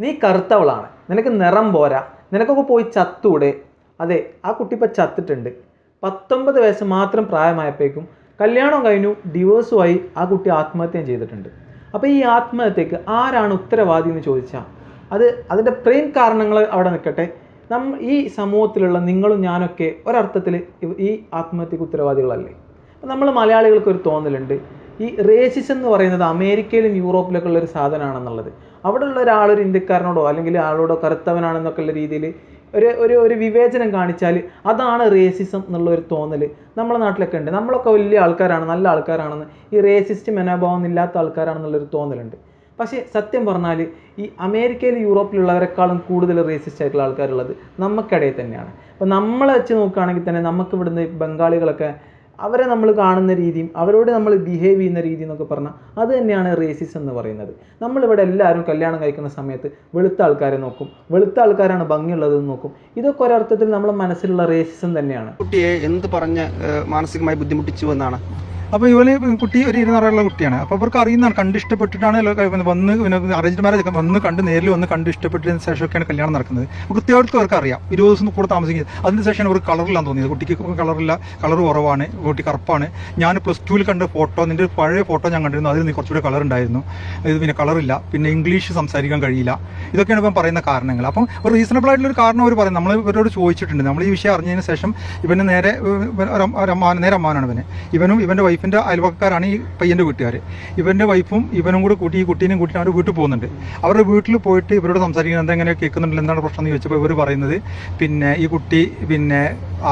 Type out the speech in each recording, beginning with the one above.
നീ കറുത്തവളാണ്. നിനക്ക് നിറം പോരാ. നിനക്കൊക്കെ പോയി ചത്തൂടെ. അതെ ആ കുട്ടി ഇപ്പം ചത്തിട്ടുണ്ട്. പത്തൊമ്പത് വയസ്സ് മാത്രം പ്രായമായപ്പോഴേക്കും കല്യാണം കഴിഞ്ഞു ഡിവോഴ്സുമായി ആ കുട്ടി ആത്മഹത്യ ചെയ്തിട്ടുണ്ട്. അപ്പോൾ ഈ ആത്മഹത്യക്ക് ആരാണ് ഉത്തരവാദി എന്ന് ചോദിച്ചാൽ അത് അതിന്റെ പ്രെയിൻ കാരണങ്ങൾ അവിടെ നിൽക്കട്ടെ. നമ്മ ഈ സമൂഹത്തിലുള്ള നിങ്ങളും ഞാനൊക്കെ ഒരർത്ഥത്തിൽ ഈ ആത്മഹത്യക്ക് ഉത്തരവാദികളല്ലേ? നമ്മൾ മലയാളികൾക്ക് ഒരു തോന്നലുണ്ട്. ഈ റേസിസം എന്ന് പറയുന്നത് അമേരിക്കയിലും യൂറോപ്പിലൊക്കെ ഉള്ള ഒരു സാധനമാണെന്നുള്ളത്. അവിടെ ഉള്ള ഒരാൾ ഒരു ഇന്ത്യക്കാരനോടോ അല്ലെങ്കിൽ ആളോടോ കറുത്തവനാണെന്നൊക്കെ ഉള്ള രീതിയിൽ ഒരു ഒരു ഒരു വിവേചനം കാണിച്ചാൽ അതാണ് റേസിസം എന്നുള്ള ഒരു തോന്നൽ നമ്മുടെ നാട്ടിലൊക്കെ ഉണ്ട്. നമ്മളൊക്കെ വലിയ ആൾക്കാരാണ് നല്ല ആൾക്കാരാണെന്ന് ഈ റേസിസ്റ്റ് മനോഭാവം ഇല്ലാത്ത ആൾക്കാരാണെന്നുള്ളൊരു തോന്നലുണ്ട്. പക്ഷേ സത്യം പറഞ്ഞാൽ ഈ അമേരിക്കയിൽ യൂറോപ്പിലുള്ളവരെക്കാളും കൂടുതൽ റേസിസ്റ്റ് ആയിട്ടുള്ള ആൾക്കാരുള്ളത് നമുക്കിടയിൽ തന്നെയാണ്. അപ്പോൾ നമ്മളെ വെച്ച് നോക്കുകയാണെങ്കിൽ തന്നെ നമുക്ക് ഇവിടുന്ന് ബംഗാളികളൊക്കെ അവരെ നമ്മൾ കാണുന്ന രീതിയും അവരോട് നമ്മൾ ബിഹേവ് ചെയ്യുന്ന രീതി എന്നൊക്കെ പറഞ്ഞാൽ അത് തന്നെയാണ് റേസിസം എന്ന് പറയുന്നത്. നമ്മളിവിടെ എല്ലാവരും കല്യാണം കഴിക്കുന്ന സമയത്ത് വെളുത്ത ആൾക്കാരെ നോക്കും വെളുത്ത ആൾക്കാരാണ് ഭംഗിയുള്ളതെന്ന് നോക്കും. ഇതൊക്കെ ഒരർത്ഥത്തിൽ നമ്മുടെ മനസ്സിലുള്ള റേസിസം തന്നെയാണ്. കുട്ടിയെ എന്ത് പറഞ്ഞ് മാനസികമായി ബുദ്ധിമുട്ടിച്ചു എന്നാണ്? അപ്പോൾ ഇവർ കുട്ടി ഒരു ഇരുന്നറയുള്ള കുട്ടിയാണ്. അപ്പോൾ അവർക്ക് അറിയുന്നതാണ് കണ്ട് ഇഷ്ടപ്പെട്ടിട്ടാണ് വന്ന് അറേഞ്ച്ഡ് അറേഞ്ച് മാരേജ് വന്ന് കണ്ട് നേരിൽ വന്ന് കണ്ട് ഇഷ്ടപ്പെട്ടതിന് ശേഷമൊക്കെയാണ് കല്യാണം നടക്കുന്നത്. കൃത്യമായിട്ട് അവർക്ക് അറിയാം. ഇരുപത് ദിവസം കൂടെ താമസിക്കുന്നത് അതിന് ശേഷമാണ് അവർക്ക് കളറില്ലാന്ന് തോന്നിയത്. കുട്ടിക്ക് കളറില്ല കളർ കുറവാണ്. കുട്ടി കറുപ്പാണ്. ഞാൻ പ്ലസ് ടുവിൽ കണ്ട ഫോട്ടോ നിന്റെ പഴയ ഫോട്ടോ ഞാൻ കണ്ടിരുന്നു. അതിൽ നീ കുറച്ചുകൂടെ കളർ ഉണ്ടായിരുന്നു. ഇത് പിന്നെ കളറില്ല പിന്നെ ഇംഗ്ലീഷ് സംസാരിക്കാൻ കഴിയില്ല. ഇതൊക്കെയാണ് ഇപ്പം പറയുന്ന കാരണങ്ങൾ. അപ്പം ഒരു റീസണബിൾ ആയിട്ടുള്ള ഒരു കാരണം അവർ പറയും നമ്മൾ ഇവരോട് ചോദിച്ചിട്ടുണ്ട്. നമ്മൾ ഈ വിഷയം അറിഞ്ഞതിന് ശേഷം ഇവന് നേരെ നേരെ അമ്മാവനാണ് ഇവന്. ഇവനും ഇവന്റെ വൈഫിന്റെ അയൽവക്കാരാണ് ഈ പയ്യന്റെ വീട്ടുകാർ ഇവന്റെ വൈഫും ഇവനും കൂടെ കൂട്ടി ഈ കുട്ടീനെയും കൂട്ടി അവർ വീട്ടിൽ പോകുന്നുണ്ട്. അവരുടെ വീട്ടിൽ പോയിട്ട് ഇവരോട് സംസാരിക്കുന്നത് എന്തെങ്ങനെ കേൾക്കുന്നുണ്ടല്ലോ എന്താണ് പ്രശ്നം എന്ന് ചോദിച്ചപ്പോൾ ഇവർ പറയുന്നത് പിന്നെ ഈ കുട്ടി പിന്നെ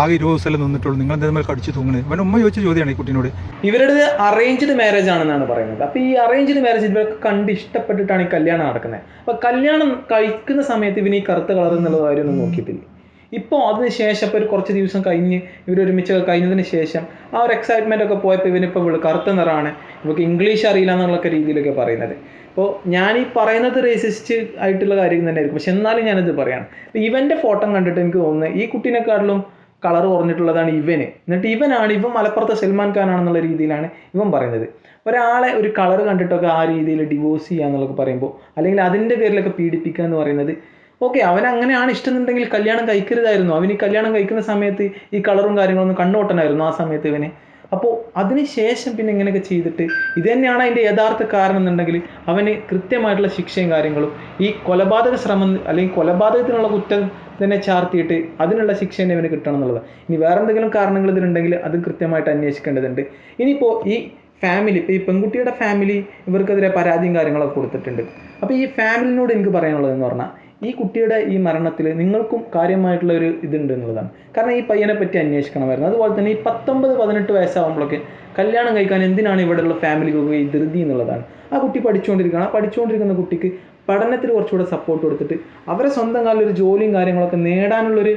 ആകെ ഇരുപത് ദിവസമല്ലേ നിന്നിട്ടുള്ളൂ. നിങ്ങൾ എന്തെങ്കിലും കടിച്ചു തൂങ്ങുന്നത്. ഇവൻ ഉമ്മ ചോദിച്ച ചോദ്യമാണ് ഈ കുട്ടീനോട്. ഇവരുടെ അറേഞ്ച്ഡ് മാരേജ് ആണെന്നാണ് പറയുന്നത്. അപ്പോൾ ഈ അറേഞ്ച്ഡ് മാരേജ് ഇവർക്ക് കണ്ട് ഇഷ്ടപ്പെട്ടിട്ടാണ് ഈ കല്യാണം നടക്കുന്നത്. അപ്പോൾ കല്യാണം കഴിക്കുന്ന സമയത്ത് ഇവന് ഈ കറുത്ത കളർ എന്നുള്ള കാര്യമൊന്നും നോക്കിയിട്ടില്ല? ഇപ്പോൾ അതിന് ശേഷം ഇപ്പോൾ ഒരു കുറച്ച് ദിവസം കഴിഞ്ഞ് ഇവർ ഒരുമിച്ചൊക്കെ കഴിഞ്ഞതിന് ശേഷം ആ ഒരു എക്സൈറ്റ്മെന്റ് ഒക്കെ പോയപ്പോൾ ഇവനിപ്പോൾ ഇവിടെ കറുത്ത നിറാണ് ഇവർക്ക് ഇംഗ്ലീഷ് അറിയില്ല എന്നുള്ളൊക്കെ രീതിയിലൊക്കെ പറയുന്നത്. അപ്പോൾ ഞാൻ ഈ പറയുന്നത് റേസിസ്റ്റ് ആയിട്ടുള്ള കാര്യം തന്നെ ആയിരിക്കും. പക്ഷെ എന്നാലും ഞാനിത് പറയാണ്. ഇവന്റെ ഫോട്ടോ കണ്ടിട്ട് എനിക്ക് തോന്നുന്നത് ഈ കുട്ടീനെക്കാട്ടിലും കളർ കുറഞ്ഞിട്ടുള്ളതാണ് ഇവന്. എന്നിട്ട് ഇവനാണ് ഇവൻ മലപ്പുറത്തെ സൽമാൻ ഖാൻ ആണെന്നുള്ള രീതിയിലാണ് ഇവൻ പറയുന്നത്. ഒരാളെ ഒരു കളർ കണ്ടിട്ടൊക്കെ ആ രീതിയിൽ ഡിവോഴ്സ് ചെയ്യുക എന്നുള്ളതൊക്കെ പറയുമ്പോൾ അല്ലെങ്കിൽ അതിന്റെ പേരിലൊക്കെ പീഡിപ്പിക്കുക എന്ന് പറയുന്നത് ഓക്കെ അവൻ അങ്ങനെയാണ് ഇഷ്ടമെന്നുണ്ടെങ്കിൽ കല്യാണം കഴിക്കരുതായിരുന്നു. അവന് ഈ കല്യാണം കഴിക്കുന്ന സമയത്ത് ഈ കളറും കാര്യങ്ങളൊന്നും കണ്ണോട്ടനായിരുന്നു ആ സമയത്ത് ഇവന്. അപ്പോൾ അതിന് ശേഷം പിന്നെ ഇങ്ങനെയൊക്കെ ചെയ്തിട്ട് ഇത് തന്നെയാണ് അതിന്റെ യഥാർത്ഥ കാരണം എന്നുണ്ടെങ്കിൽ അവന് കൃത്യമായിട്ടുള്ള ശിക്ഷയും കാര്യങ്ങളും. ഈ കൊലപാതക ശ്രമം അല്ലെങ്കിൽ കൊലപാതകത്തിനുള്ള കുറ്റം തന്നെ ചാർത്തിയിട്ട് അതിനുള്ള ശിക്ഷ തന്നെ ഇവന് കിട്ടണം എന്നുള്ളത്. ഇനി വേറെ എന്തെങ്കിലും കാരണങ്ങൾ ഇതിനുണ്ടെങ്കിൽ അത് കൃത്യമായിട്ട് അന്വേഷിക്കേണ്ടതുണ്ട്. ഇനിയിപ്പോൾ ഈ ഫാമിലി ഇപ്പോൾ ഈ പെൺകുട്ടിയുടെ ഫാമിലി ഇവർക്കെതിരെ പരാതിയും കാര്യങ്ങളൊക്കെ കൊടുത്തിട്ടുണ്ട്. അപ്പോൾ ഈ ഫാമിലിനോട് എനിക്ക് പറയാനുള്ളതെന്ന് പറഞ്ഞാൽ ഈ കുട്ടിയുടെ ഈ മരണത്തിൽ നിങ്ങൾക്കും കാര്യമായിട്ടുള്ള ഒരു ഇതുണ്ട് എന്നുള്ളതാണ്. കാരണം ഈ പയ്യനെ പറ്റി അന്വേഷിക്കണമായിരുന്നു. അതുപോലെ തന്നെ ഈ പത്തൊമ്പത് പതിനെട്ട് വയസ്സാകുമ്പോഴൊക്കെ കല്യാണം കഴിക്കാൻ എന്തിനാണ് ഇവിടെയുള്ള ഫാമിലിക്കൊക്കെ ഈ ധൃതി എന്നുള്ളതാണ്. ആ കുട്ടി പഠിച്ചുകൊണ്ടിരിക്കുകയാണ്. ആ പഠിച്ചുകൊണ്ടിരിക്കുന്ന കുട്ടിക്ക് പഠനത്തിൽ കുറച്ചുകൂടെ സപ്പോർട്ട് കൊടുത്തിട്ട് അവരെ സ്വന്തം കാലിൽ ഒരു ജോലിയും കാര്യങ്ങളൊക്കെ നേടാനുള്ളൊരു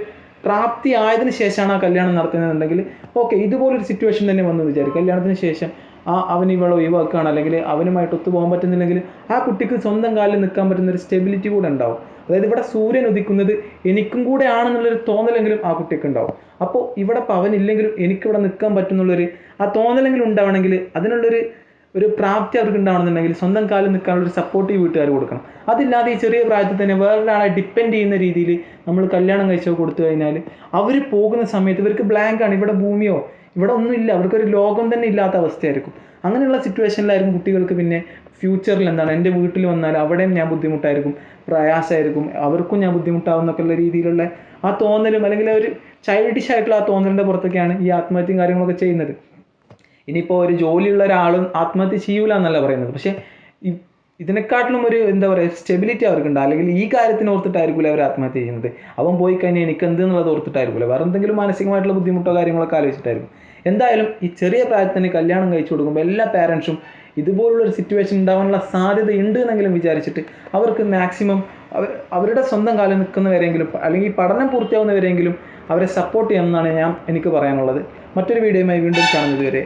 പ്രാപ്തി ആയതിന് ശേഷമാണ് ആ കല്യാണം നടത്തുന്നതെന്നുണ്ടെങ്കിൽ ഓക്കെ ഇതുപോലൊരു സിറ്റുവേഷൻ തന്നെ വന്നു വിചാരിക്കും. കല്യാണത്തിന് ശേഷം ആ അവൻ ഇവളെ ഒഴിവാക്കുകയാണ്. അല്ലെങ്കിൽ അവനുമായിട്ട് ഒത്തുപോകാൻ പറ്റുന്നില്ലെങ്കിൽ ആ കുട്ടിക്ക് സ്വന്തം കാലിൽ നിൽക്കാൻ പറ്റുന്ന ഒരു സ്റ്റെബിലിറ്റി കൂടെ ഉണ്ടാവും. അതായത് ഇവിടെ സൂര്യൻ ഉദിക്കുന്നത് എനിക്കും കൂടെ ആണെന്നുള്ളൊരു തോന്നലെങ്കിലും ആ കുട്ടിക്ക് ഉണ്ടാവും. അപ്പോൾ ഇവിടെ പവൻ ഇല്ലെങ്കിലും എനിക്കിവിടെ നിൽക്കാൻ പറ്റുന്നുള്ളൊരു ആ തോന്നലെങ്കിലും ഉണ്ടാവണമെങ്കിൽ അതിനുള്ളൊരു ഒരു പ്രാപ്തി അവർക്ക് ഉണ്ടാവണമെന്നുണ്ടെങ്കിൽ സ്വന്തം കാലിൽ നിൽക്കാനുള്ള ഒരു സപ്പോർട്ട് ഈ വീട്ടുകാർ കൊടുക്കണം. അതില്ലാതെ ഈ ചെറിയ പ്രായത്തിൽ തന്നെ വേറൊരാളെ ഡിപ്പെൻഡ് ചെയ്യുന്ന രീതിയിൽ നമ്മൾ കല്യാണം കഴിച്ചോ കൊടുത്തു കഴിഞ്ഞാൽ അവർ പോകുന്ന സമയത്ത് ഇവർക്ക് ബ്ലാങ്കാണ് ഇവിടെ ഭൂമിയോ ഇവിടെ ഒന്നുമില്ല അവർക്കൊരു ലോകം തന്നെ ഇല്ലാത്ത അവസ്ഥയായിരിക്കും. അങ്ങനെയുള്ള സിറ്റുവേഷനിലായിരിക്കും കുട്ടികൾക്ക് പിന്നെ ഫ്യൂച്ചറിൽ എന്താണ്? എന്റെ വീട്ടിൽ വന്നാൽ അവിടെയും ഞാൻ ബുദ്ധിമുട്ടായിരിക്കും. പ്രയാസമായിരിക്കും. അവർക്കും ഞാൻ ബുദ്ധിമുട്ടാവും എന്നൊക്കെയുള്ള രീതിയിലുള്ള ആ തോന്നലും അല്ലെങ്കിൽ ഒരു ചൈൽഡിഷ് ആയിട്ടുള്ള ആ തോന്നലിന്റെ പുറത്തൊക്കെയാണ് ഈ ആത്മഹത്യയും കാര്യങ്ങളൊക്കെ ചെയ്യുന്നത്. ഇനിയിപ്പോൾ ഒരു ജോലിയുള്ള ഒരാളും ആത്മഹത്യ ചെയ്യൂല എന്നല്ല പറയുന്നത്. പക്ഷേ ഇതിനെക്കാട്ടിലും ഒരു എന്താ പറയുക സ്റ്റെബിലിറ്റി അവർക്കുണ്ട്. അല്ലെങ്കിൽ ഈ കാര്യത്തിന് ഓർത്തിട്ടായിരിക്കില്ല അവർ ആത്മഹത്യ ചെയ്യുന്നത്. അവൻ പോയി കഴിഞ്ഞാൽ എനിക്ക് എന്ത് എന്നുള്ളത് ഓർത്തിട്ടായിരിക്കില്ല വേറെ എന്തെങ്കിലും മാനസികമായിട്ടുള്ള ബുദ്ധിമുട്ടോ കാര്യങ്ങളൊക്കെ ആലോചിച്ചിട്ടായിരിക്കും. എന്തായാലും ഈ ചെറിയ പ്രായത്തിൽ തന്നെ കല്യാണം കഴിച്ചു കൊടുക്കുമ്പോൾ എല്ലാ പാരൻസും ഇതുപോലുള്ളൊരു സിറ്റുവേഷൻ ഉണ്ടാവാനുള്ള സാധ്യത ഉണ്ട് എന്നെങ്കിലും വിചാരിച്ചിട്ട് അവർക്ക് മാക്സിമം അവർ അവരുടെ സ്വന്തം കാലം നിൽക്കുന്നവരെങ്കിലും അല്ലെങ്കിൽ പഠനം പൂർത്തിയാവുന്നവരെങ്കിലും അവരെ സപ്പോർട്ട് ചെയ്യണമെന്നാണ് ഞാൻ എനിക്ക് പറയാനുള്ളത്. മറ്റൊരു വീഡിയോയുമായി വീണ്ടും കാണുന്നത് വരെ